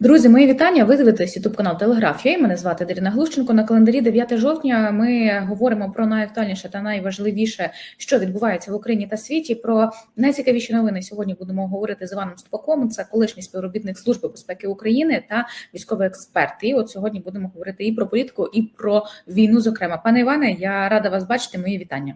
Друзі, мої вітання. Ви дивитесь ютуб канал Телеграфія. Мене звати Даріна Глущенко. На календарі 9 жовтня. Ми говоримо про найактуальніше та найважливіше, що відбувається в Україні та світі. Про найцікавіші новини сьогодні будемо говорити з Іваном Ступаком. Це колишній співробітник служби безпеки України та військовий експерт. І от сьогодні будемо говорити і про політику, і про війну. Зокрема, пане Іване, я рада вас бачити. Мої вітання.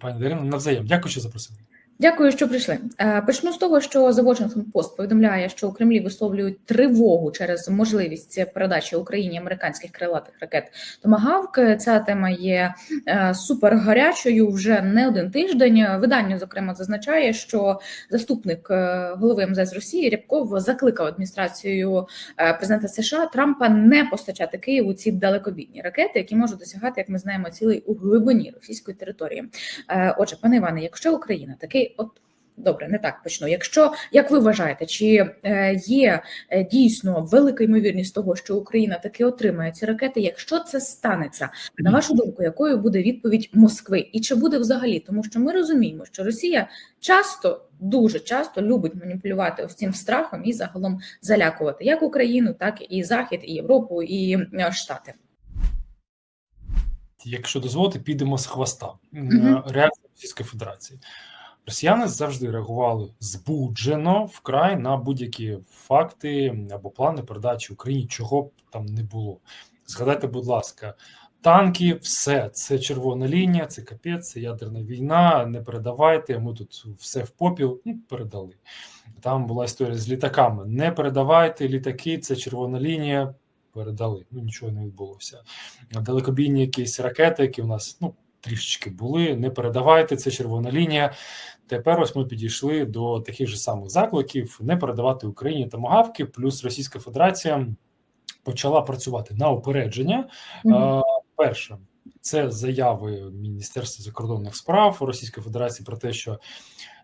Пані Дарина, навзаєм. Дякую, що запросили. Дякую, що прийшли. Е, Почну з того, що The Washington Post повідомляє, що у Кремлі висловлюють тривогу через можливість передачі Україні американських крилатих ракет Томагавк. Ця тема є е, супер гарячою вже не один тиждень. Видання зокрема зазначає, що заступник е, голови МЗС Росії Рябков закликав адміністрацію президента США Трампа не постачати Києву ці далекобійні ракети, які можуть досягати, як ми знаємо, цілий у глибині російської території. Отже, пане Іване, якщо Україна такий, от добре, не так почну. Якщо як ви вважаєте, чи е, є е, дійсно велика ймовірність того, що Україна таки отримає ці ракети? Якщо це станеться, на вашу думку, якою буде відповідь Москви, і чи буде взагалі? Тому що ми розуміємо, що Росія часто. Дуже часто любить маніпулювати ось цим страхом і загалом залякувати як Україну, так і Захід, і Європу, і Штати. Якщо дозволити, підемо з хвоста. Мгм. Реакція Російської Федерації. Росіяни завжди реагували збуджено вкрай на будь-які факти або плани передачі Україні, чого б там не було. Згадайте, будь ласка, танки, все це червона лінія, це капець, це ядерна війна. Не передавайте. Ми тут все в попіл. Ну, передали. Там була історія з літаками. Не передавайте літаки, це червона лінія. Передали. Ну нічого не відбулося. Далекобійні якісь ракети, які у нас ну трішечки були. Не передавайте, це червона лінія. Тепер ось ми підійшли до таких же самих закликів: не передавати Україні томагавки, плюс Російська Федерація почала працювати на упередження. Мгм. Е, Перше, це заяви Міністерства закордонних справ Російської Федерації про те, що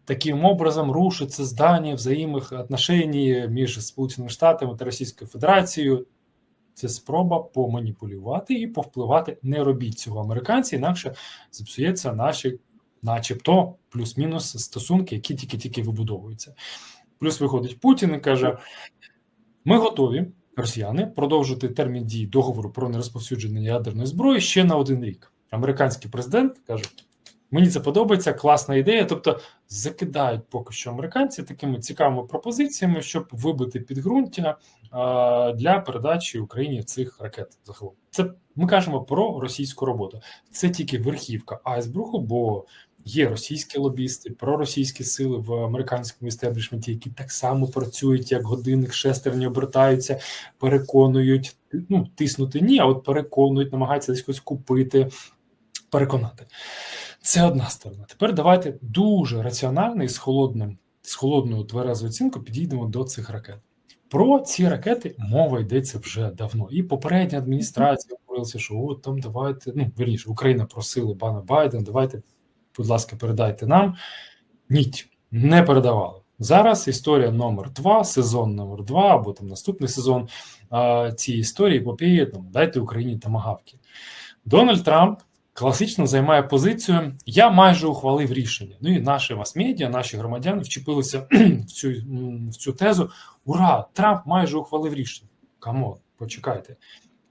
таким образом рушиться здання взаємних отношеній між Сполученими Штатами та Російською Федерацією. Це спроба поманіпулювати і повпливати. Не робіть цього американці, інакше зіпсується наші, начебто, плюс-мінус стосунки, які тільки-тільки вибудовуються. Плюс виходить Путін і каже: ми готові, росіяни, продовжити термін дії договору про нерозповсюдження ядерної зброї ще на один рік. Американський президент каже: мені це подобається, класна ідея. Тобто закидають поки що американці такими цікавими пропозиціями, щоб вибити підґрунтя для передачі Україні цих ракет. Загалом це ми кажемо про російську роботу. Це тільки верхівка айсбергу, бо є російські лобісти, проросійські сили в американському істеблішменті, які так само працюють, як годинник шестерні обертаються, переконують. Ну тиснути ні, а от переконують, намагаються десь купити, переконати. Це одна сторона. Тепер давайте дуже раціонально і з холодним, з холодною тверезою оцінкою підійдемо до цих ракет. Про ці ракети мова йдеться вже давно. І попередня адміністрація говорилася, що от там давайте, ну верніше, Україна просила пана Байдена, давайте, будь ласка, передайте нам. Ні, не передавали. Зараз історія номер два, сезон номер два, або там наступний сезон цієї історії епопеї, там дайте Україні тамагавки. Дональд Трамп класично займає позицію: я майже ухвалив рішення. Ну і наші мас-медіа, наші громадяни вчепилися в цю в цю тезу. Ура! Трамп майже ухвалив рішення. Камон, почекайте.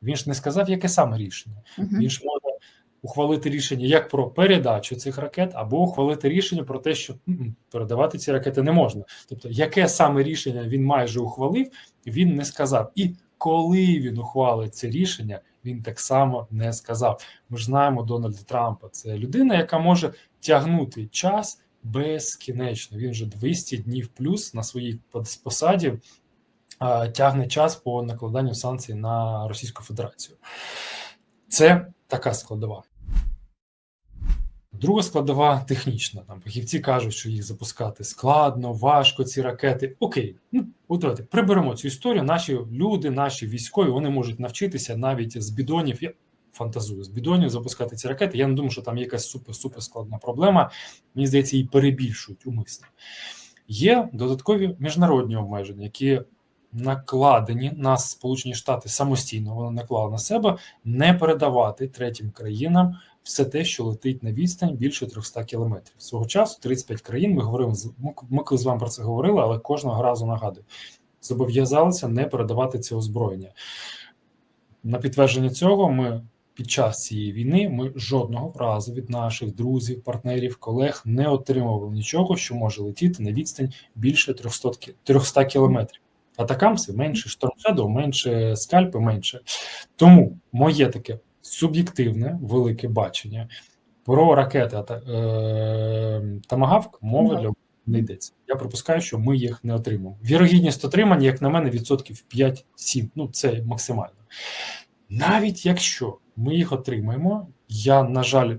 Він ж не сказав, яке саме рішення. Він ж може ухвалити рішення як про передачу цих ракет, або ухвалити рішення про те, що передавати ці ракети не можна. Тобто, яке саме рішення він майже ухвалив, він не сказав. І коли він ухвалить це рішення, він так само не сказав. Ми ж знаємо Дональда Трампа. Це людина, яка може тягнути час безкінечно. Він вже 200 днів плюс на своїй посаді тягне час по накладанню санкцій на Російську Федерацію. Це така складова. Друга складова технічна. Там фахівці кажуть, що їх запускати складно, важко. Ці ракети. Окей, ну от давайте приберемо цю історію. Наші люди, наші військові, вони можуть навчитися навіть з бідонів. Я фантазую з бідонів запускати ці ракети. Я не думаю, що там якась супер супер складна проблема. Мені здається, її перебільшують умисно. Є додаткові міжнародні обмеження, які накладені на Сполучені Штати самостійно. Вони наклали на себе не передавати третім країнам все те, що летить на відстань більше 300 кілометрів. Свого часу 35 країн. Ми говоримо з ми, коли з вами про це говорили, але кожного разу нагадую. зобов'язалися не передавати це озброєння. На підтвердження цього ми під час цієї війни ми жодного разу від наших друзів, партнерів, колег не отримували нічого, що може летіти на відстань більше 300, 300 кілометрів. Атакамси менше, штормшедоу менше, скальпи менше. Тому моє таке суб'єктивне велике бачення про ракети е, Тамагавк мови для не йдеться. Я припускаю, що ми їх не отримаємо. Вірогідність отримання, як на мене, відсотків 5-7. Ну це максимально. Навіть якщо ми їх отримаємо, я, на жаль,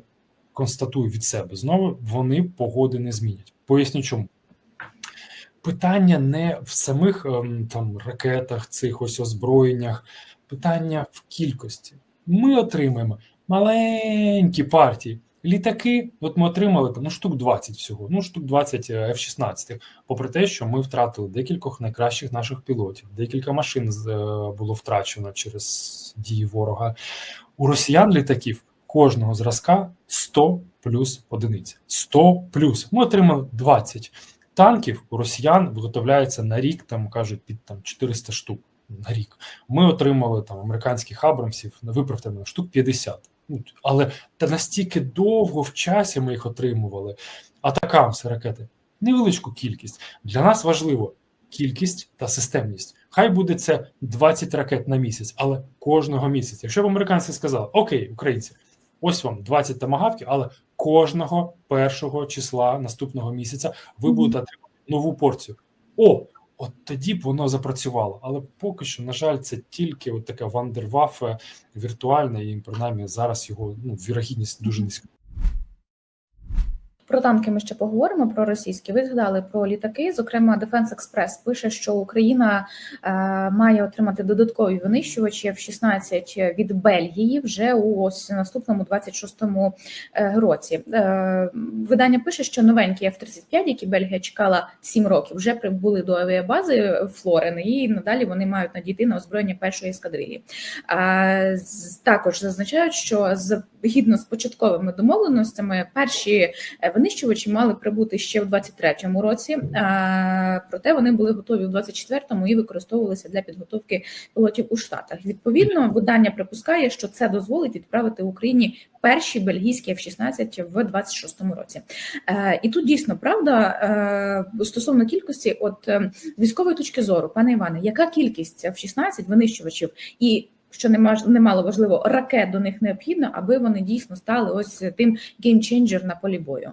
констатую від себе знову, вони погоди не змінять. Поясню чому. Питання не в самих ем, там ракетах, цих ось озброєннях, питання в кількості. Ми отримаємо маленькі партії. Літаки, от ми отримали ну, штук 20 всього, ну штук 20 F-16, попри те, що ми втратили декількох найкращих наших пілотів, декілька машин е, було втрачено через дії ворога. У росіян літаків кожного зразка 100 плюс одиниць. 100 плюс. Ми отримали 20 танків. У росіян виготовляється на рік, там кажуть, під там 400 штук на рік. Ми отримали там американських абрамсів, виправте мене, штук 50. Ну, Але та настільки довго в часі ми їх отримували. Атакамси ракети невеличку кількість. Для нас важливо кількість та системність. Хай буде це 20 ракет на місяць, але кожного місяця. Якщо б американці сказали, окей, українці, ось вам 20 тамагавків, але кожного першого числа наступного місяця ви будете отримати нову порцію. О, от тоді б воно запрацювало. Але поки що, на жаль, це тільки от така вандервафе віртуальна, і принаймні зараз його ну, вірогідність дуже низька. Про танки ми ще поговоримо про російські. Ви згадали про літаки. Зокрема, Defense Express пише, що Україна е, має отримати додаткові винищувачі F-16 від Бельгії вже у ось наступному 26-му е, році. Е, видання пише, що новенькі F-35, які Бельгія чекала 7 років, вже прибули до авіабази Флорени, і надалі вони мають надійти на озброєння першої ескадрилі. Також зазначають, що згідно з початковими домовленостями, перші е, винищувачі мали прибути ще в 23-му році, а, проте вони були готові в 24-му і використовувалися для підготовки пілотів у Штатах. Відповідно, видання припускає, що це дозволить відправити Україні перші бельгійські F-16 в 26-му році. Е, І тут дійсно правда е, стосовно кількості, от е, військової точки зору, пане Іване, яка кількість F-16 винищувачів і що немало важливо, ракет до них необхідно, аби вони дійсно стали ось тим геймченджер на полі бою.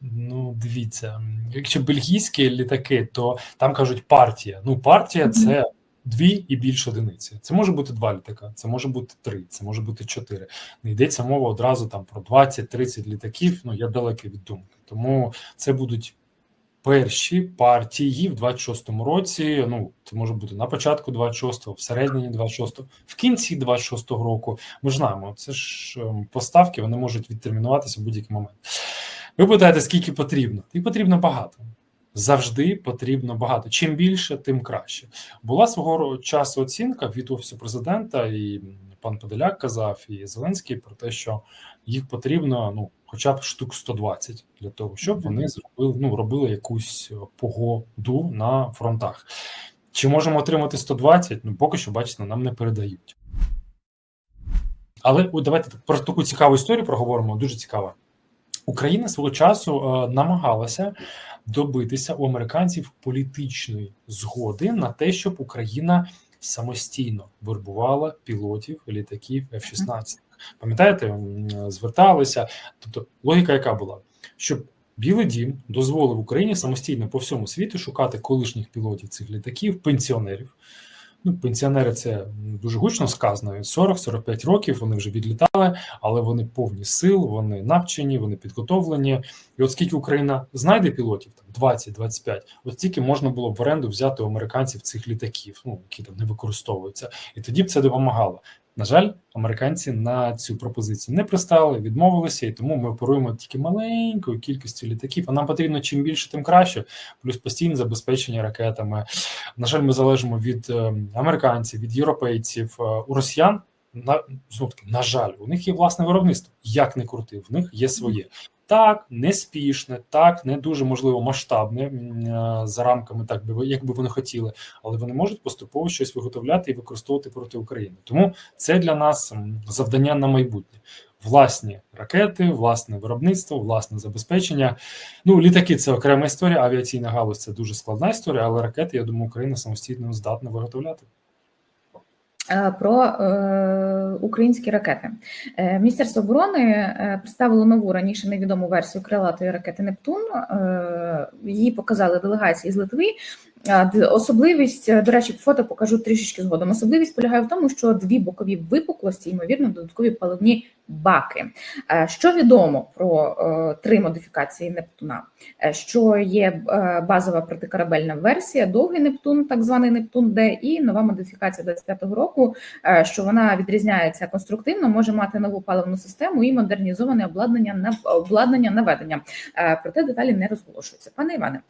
Ну, дивіться, якщо бельгійські літаки, то там кажуть партія. Ну, партія це дві і більше одиниці. Це може бути два літака, це може бути три, це може бути чотири. Не йдеться мова одразу там про 20-30 літаків. Ну, я далекий від думки. Тому це будуть перші партії в 26-му році. Ну, це може бути на початку 26-го, всередині 26-го, в кінці 26-го року. Ми ж знаємо, це ж ем, поставки, вони можуть відтермінуватися в будь-який момент. Ви питаєте, скільки потрібно? І потрібно багато. Завжди потрібно багато. Чим більше, тим краще. Була свого часу оцінка від офісу президента, і пан Подоляк казав, і Зеленський про те, що їх потрібно ну, хоча б штук 120 для того, щоб вони зробили ну, робили якусь погоду на фронтах. Чи можемо отримати 120? Ну поки що, бачите, нам не передають. Але давайте про таку цікаву історію проговоримо. Дуже цікава. Україна свого часу е, намагалася добитися у американців політичної згоди на те, щоб Україна самостійно вербувала пілотів літаків F-16. Пам'ятаєте, зверталися. Тобто, логіка, яка була, щоб Білий Дім дозволив Україні самостійно по всьому світу шукати колишніх пілотів цих літаків, пенсіонерів. Ну, пенсіонери це дуже гучно сказано. 40-45 років вони вже відлітали, але вони повні сил, вони навчені, вони підготовлені. І от скільки Україна знайде пілотів, там 20-25, от стільки можна було б в оренду взяти у американців цих літаків, ну які там не використовуються, і тоді б це допомагало. На жаль, американці на цю пропозицію не пристали, відмовилися, і тому ми оперуємо тільки маленькою кількістю літаків. А нам потрібно чим більше, тим краще, плюс постійне забезпечення ракетами. На жаль, ми залежимо від е, американців, від європейців, Е, у росіян. На знов таки, на жаль, у них є власне виробництво. Як не крути, в них є своє. Так, неспішне, так, не дуже можливо масштабне е, за рамками, так би як би вони хотіли, але вони можуть поступово щось виготовляти і використовувати проти України. Тому це для нас завдання на майбутнє. Власні ракети, власне виробництво, власне забезпечення. Ну, літаки це окрема історія. Авіаційна галузь це дуже складна історія, але ракети, я думаю, Україна самостійно здатна виготовляти. Е, Про е, українські ракети Е, Міністерство оборони представило нову раніше невідому версію крилатої ракети Нептун. Її показали делегації з Литви. Особливість, е, до речі, фото покажу трішечки згодом. Особливість полягає в тому, що дві бокові випуклості, ймовірно, додаткові паливні баки. Е, Що відомо про е, три модифікації Нептуна? Що є базова протикорабельна версія, довгий Нептун, так званий Нептун Д, і нова модифікація 25-го року, що вона відрізняється конструктивно, може мати нову паливну систему і модернізоване обладнання на обладнання наведення. Проте деталі не розголошуються. Пане Іване.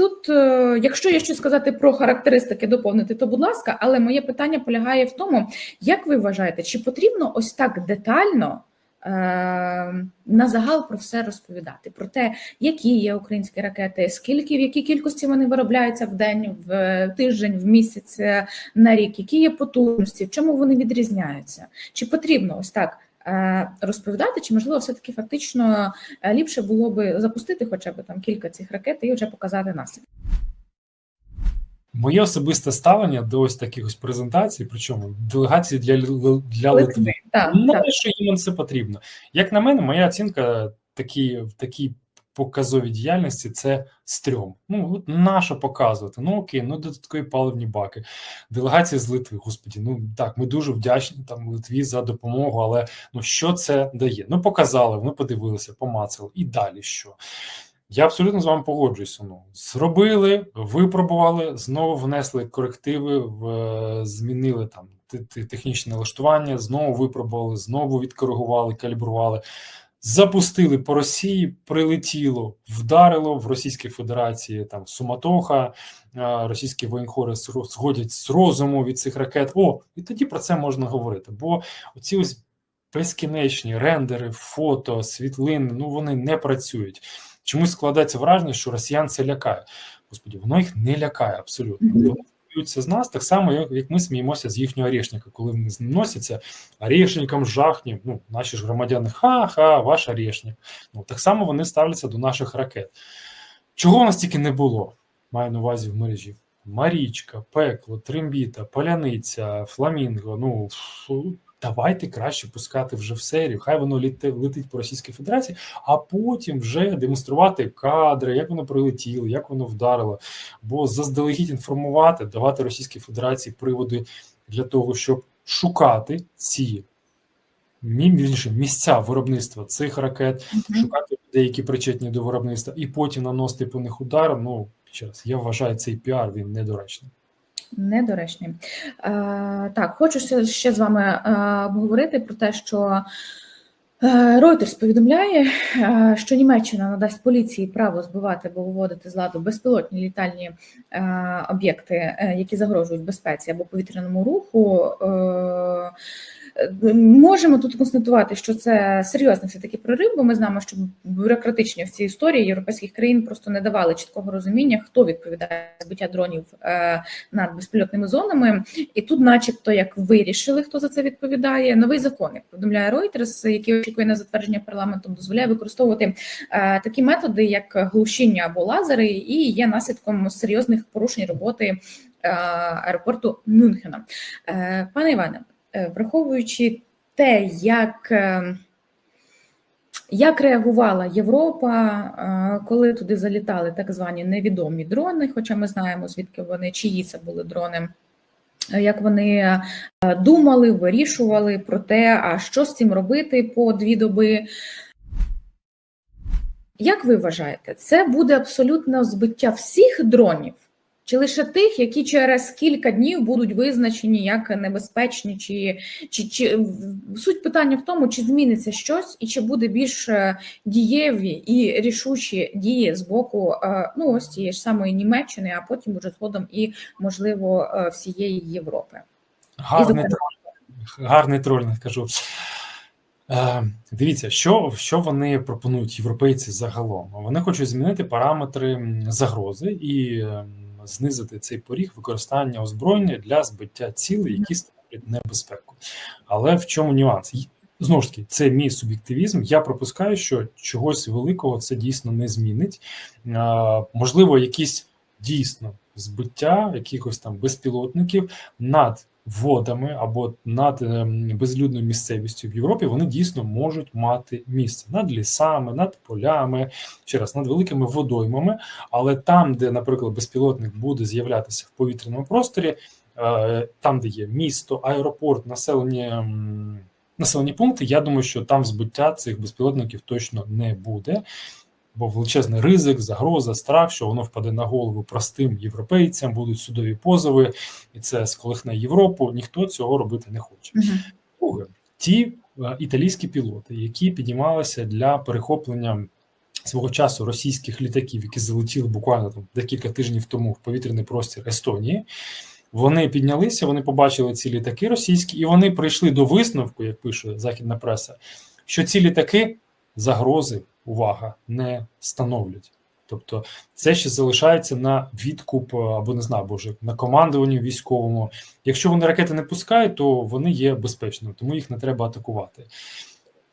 Е, Тут, е, якщо є що сказати про характеристики, доповнити, то будь ласка, але моє питання полягає в тому, як ви вважаєте, чи потрібно ось так детально е, на загал про все розповідати? Про те, які є українські ракети, скільки в якій кількості вони виробляються в день, в тиждень, в місяць, е, на рік, які є потужності, в чому вони відрізняються? Чи потрібно ось так? Е, Розповідати, чи можливо все таки фактично е, ліпше було би запустити хоча б там кілька цих ракет і вже показати наслідки? Моє особисте ставлення до ось таких ось презентацій, причому делегації для, для Литви. Литви. Так, Ну, так. що їм це потрібно. Як на мене, моя оцінка такі, в такій показовій діяльності це стрьом. Ну, от на що показувати? Ну окей, ну додаткові паливні баки. Делегація з Литви, господі, ну так, ми дуже вдячні там Литві за допомогу, але ну що це дає? Ну, показали, вони подивилися, помацали. І далі що? Я абсолютно з вами погоджуюся. Ну, зробили, випробували, знову внесли корективи, в, е, змінили там те- те- технічне налаштування, знову випробували, знову відкоригували, калібрували. Запустили по Росії, прилетіло, вдарило в Російській Федерації там суматоха, російські воєнхори сходять з розуму від цих ракет. О, і тоді про це можна говорити. Бо оці ось безкінечні рендери, фото, світлини, ну вони не працюють. Чомусь складається враження, що росіян це лякає. Господі, воно їх не лякає абсолютно. Вони сміються з нас так само, як, ми сміємося з їхнього орешника, коли вони носяться. Орешником жахні. Ну, наші ж громадяни, ха-ха, ваш орешник. Ну так само вони ставляться до наших ракет. Чого у нас тільки не було? Маю на увазі в мережі. Марічка, пекло, трембіта, поляниця, фламінго. Ну давайте краще пускати вже в серію. Хай воно летить по Російській Федерації, а потім вже демонструвати кадри, як воно прилетіло, як воно вдарило. Бо заздалегідь інформувати, давати Російській Федерації приводи для того, щоб шукати ці мі- місця виробництва цих ракет, Мгм. шукати людей, які причетні до виробництва, і потім наносити по них удар. Ну ще раз, я вважаю цей піар він недоречний. Недоречні. Е, так, хочу ще, з вами е, обговорити про те, що е, Reuters повідомляє, що Німеччина надасть поліції право збивати або виводити з ладу безпілотні літальні об'єкти, які загрожують безпеці або повітряному руху. Е, Можемо тут констатувати, що це серйозний все таки прорив, бо ми знаємо, що бюрократичні в цій історії європейських країн просто не давали чіткого розуміння, хто відповідає за збиття дронів е, над безпілотними зонами. І тут, начебто, як вирішили, хто за це відповідає. Новий закон, як повідомляє Reuters, який очікує на затвердження парламентом, дозволяє використовувати е, такі методи, як глушіння або лазери, і є наслідком серйозних порушень роботи аеропорту Мюнхена. Пане Іване, враховуючи те, як е, як реагувала Європа, е, коли туди залітали так звані невідомі дрони, хоча ми знаємо, звідки вони, чиї це були дрони, е, як вони е, думали, вирішували про те, а що з цим робити по дві доби. Як ви вважаєте, це буде абсолютно збиття всіх дронів? Чи лише тих, які через кілька днів будуть визначені як небезпечні, чи, чи, чи суть питання в тому, чи зміниться щось, і чи буде більш е, дієві і рішучі дії з боку е, ну ось цієї ж самої Німеччини, а потім уже згодом і можливо е, всієї Європи? Гарний, гарний тролінг, кажу. Е, Дивіться, що, що вони пропонують європейці загалом. Вони хочуть змінити параметри загрози і знизити цей поріг використання озброєння для збиття цілей, які ставлять небезпеку. Але в чому нюанс? Знову ж таки, це мій суб'єктивізм. Я пропускаю, що чогось великого це дійсно не змінить. А, Можливо, якісь дійсно збиття якихось там безпілотників над водами або над ем, безлюдною місцевістю в Європі вони дійсно можуть мати місце над лісами, над полями, ще раз над великими водоймами. Але там, де, наприклад, безпілотник буде з'являтися в повітряному просторі, е, там, де є місто, аеропорт, населені. Населені пункти, я думаю, що там збиття цих безпілотників точно не буде, бо величезний ризик, загроза, страх, що воно впаде на голову простим європейцям, будуть судові позови, і це сколихне Європу. Ніхто цього робити не хоче. Друге, ті е, італійські пілоти, які піднімалися для перехоплення свого часу російських літаків, які залетіли буквально там декілька тижнів тому в повітряний простір Естонії. Вони піднялися, вони побачили ці літаки російські, і вони прийшли до висновку, як пише західна преса, що ці літаки загрози, увага, не становлять. Тобто це ще залишається на відкуп е, або не знаю, боже, на командуванні військовому. Якщо вони ракети не пускають, то вони є безпечними, тому їх не треба атакувати.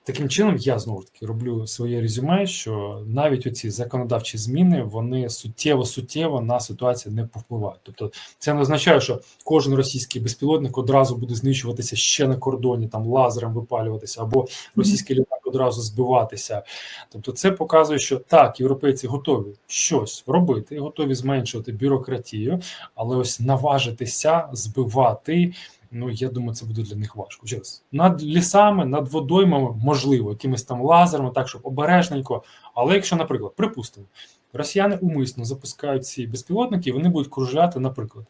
Таким чином, я знову таки роблю своє резюме, що навіть оці законодавчі зміни вони суттєво суттєво на ситуацію не повпливають. Тобто, це не означає, що кожен російський безпілотник одразу буде знищуватися ще на кордоні, там лазером випалюватися, або російський літак одразу збиватися. Тобто, це показує, що так, європейці готові щось робити, готові зменшувати бюрократію, але ось наважитися збивати. Ну, я думаю, це буде для них важко. Через над лісами, над водоймами, можливо, якимись там лазерами, так щоб обережненько. Але якщо, наприклад, припустимо, росіяни умисно запускають ці безпілотники, вони будуть кружляти, наприклад,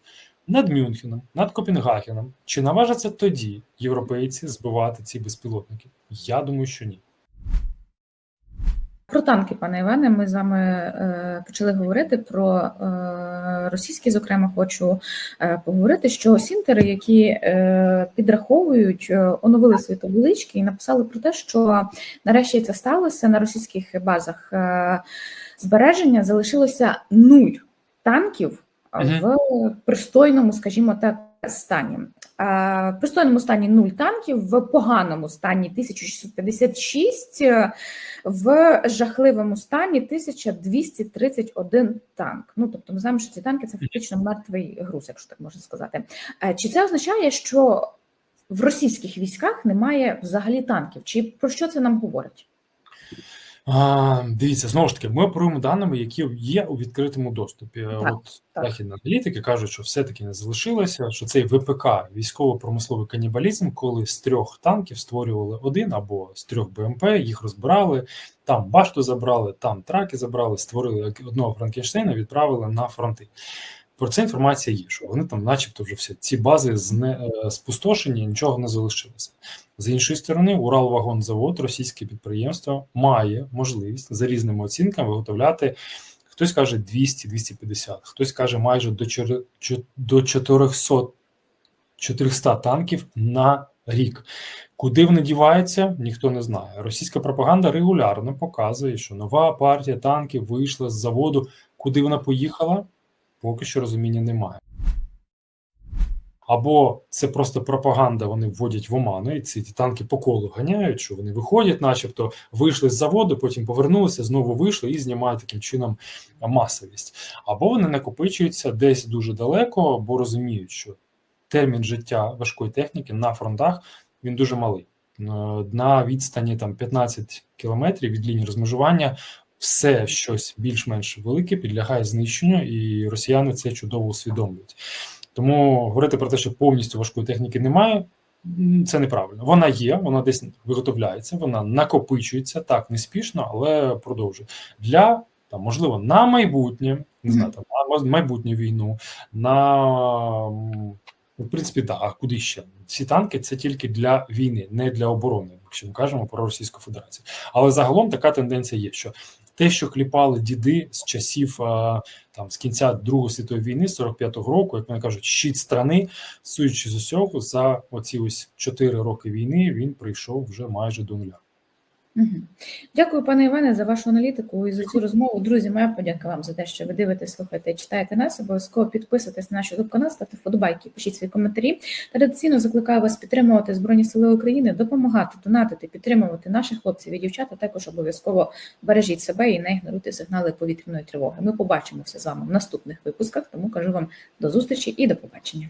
над Мюнхеном, над Копенгагеном. Чи наважаться тоді європейці збивати ці безпілотники? Я думаю, що ні. Про танки, пане Іване, ми з вами е, почали говорити про е, російські, зокрема, хочу е, поговорити, що сінтери, які підраховують, оновили свої таблички і написали про те, що нарешті це сталося на російських базах збереження залишилося нуль танків в пристойному, скажімо так, стані. Е, В пристойному стані нуль танків, в поганому стані 1656, е, в жахливому стані 1231 танк. Ну тобто, ми знаємо, що ці танки це фактично мертвий груз, якщо так можна сказати. Е, Чи це означає, що в російських військах немає взагалі танків? Чи про що це нам говорить? А, дивіться, знову ж таки, ми оперуємо даними, які є у відкритому доступі. Так, От так. західні аналітики кажуть, що все-таки не залишилося, що цей ВПК військово-промисловий канібалізм, коли з трьох танків створювали один або з трьох БМП, їх розбирали, там башту забрали, там траки забрали, створили одного Франкенштейна, відправили на фронти. Про це інформація є, що вони там, начебто, вже всі ці бази зне, е, спустошені, нічого не залишилося. З іншої сторони, Уралвагонзавод, російське підприємство, має можливість за різними оцінками виготовляти. Хтось каже 200-250, хтось каже майже до чотир- до 400, 400 танків на рік. Куди вони діваються, ніхто не знає. Російська пропаганда регулярно показує, що нова партія танків вийшла з заводу. Куди вона поїхала, поки що розуміння немає. Або це просто пропаганда, вони вводять в оману, і ці танки по колу ганяють, що вони виходять, начебто вийшли з заводу, потім повернулися, знову вийшли і знімають таким чином масовість. Або вони накопичуються десь дуже далеко, бо розуміють, що термін життя важкої техніки на фронтах він дуже малий. На відстані там 15 кілометрів від лінії розмежування все щось більш-менш велике підлягає знищенню, і росіяни це чудово усвідомлюють. Тому говорити про те, що повністю важкої техніки немає, це неправильно. Вона є, вона десь виготовляється, вона накопичується так неспішно, але продовжує для там, можливо, на майбутнє, не знаю, там на майбутню війну, на в принципі, так, а куди ще? Ці танки це тільки для війни, не для оборони, якщо ми кажемо про Російську Федерацію. Але загалом така тенденція є, що те, що кліпали діди з часів там з кінця Другої світової війни, 45-го року, як вони кажуть, щит страни, судячи з усього, за оці ось 4 роки війни він прийшов вже майже до нуля. Дякую, пане Іване, за вашу аналітику і за цю розмову. Друзі, моя подяка вам за те, що ви дивитесь, слухаєте читаєте нас. Обов'язково підписуйтесь на наш youtube канал, ставте вподобайки, пишіть свої коментарі. Традиційно закликаю вас підтримувати Збройні Сили України, допомагати, донатити, підтримувати наших хлопців і дівчат. а Також обов'язково бережіть себе і не ігноруйте сигнали повітряної тривоги. Ми побачимося з вами в наступних випусках. Тому кажу вам до зустрічі і до побачення.